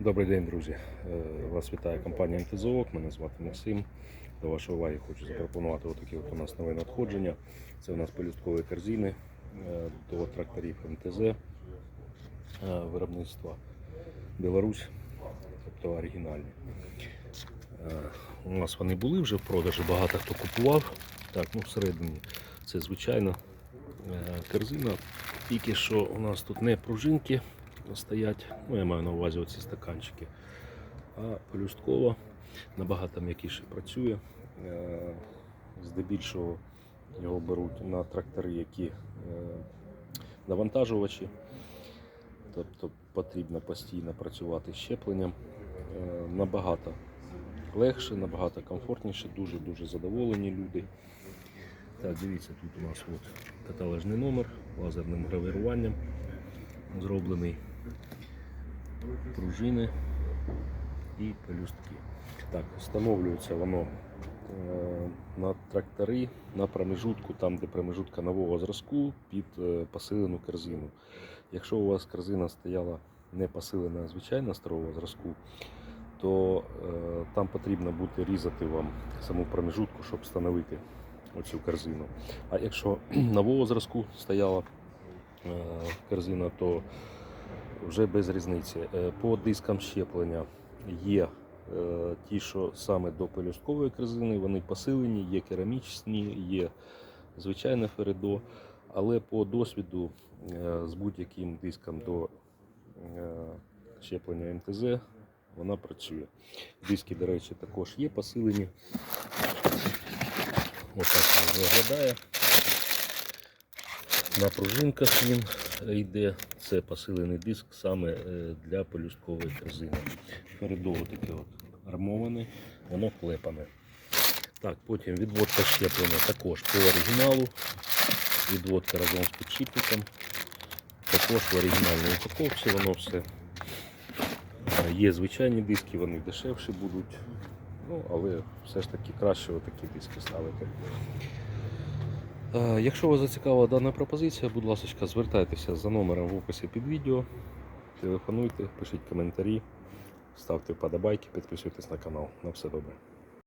Добрий день, друзі. Е, Вас вітає компанія МТЗОК. Мене звати Максим. До вашої уваги хочу запропонувати отакі от у нас нове надходження. Це у нас пелюсткові корзини е, до тракторів МТЗ е, виробництва Білорусь, тобто оригінальні. У нас вони були вже в продажі, багато хто купував. Так, ну всередині це звичайно корзина. Тільки що у нас тут не пружинки стоять, ну я маю на увазі оці стаканчики, а пелюсткова набагато м'якіше працює. Е, Здебільшого його беруть на трактори, які е, навантажувачі, тобто потрібно постійно працювати з щепленням. Е, Набагато легше, набагато комфортніше, дуже-дуже задоволені люди. Так, дивіться, тут у нас от каталожний номер лазерним гравіруванням зроблений пружини і пелюстки. Так, встановлюється воно е, на трактори на промежутку, там де промежутка нового зразку під е, посилену корзину. Якщо у вас корзина стояла не посилена, а звичайна старого зразку, то е, там потрібно буде різати вам саму промежутку, щоб встановити оцю корзину. А якщо нового зразку стояла е, корзина, то вже без різниці. Е, По дискам щеплення є е, ті, що саме до пелюсткової корзини, вони посилені, є керамічні, є звичайне фередо, але по досвіду е, з будь-яким диском до щеплення МТЗ вона працює. Диски, до речі, також є посилені. Ось так він виглядає. На пружинках він йде. Це посилений диск саме е, для пелюсткової корзини. Передово таке от армоване, воно клепане. Так, потім відводка щеплення також по оригіналу. Відводка разом з підшипником. Також в оригінальній упаковці воно все. Е, Є звичайні диски, вони дешевші будуть. Ну, але все ж таки краще отакі диски ставити. Е, Якщо вас зацікавила дана пропозиція, будь ласка, звертайтеся за номером в описі під відео, телефонуйте, пишіть коментарі, ставте вподобайки, підписуйтесь на канал. На все добре.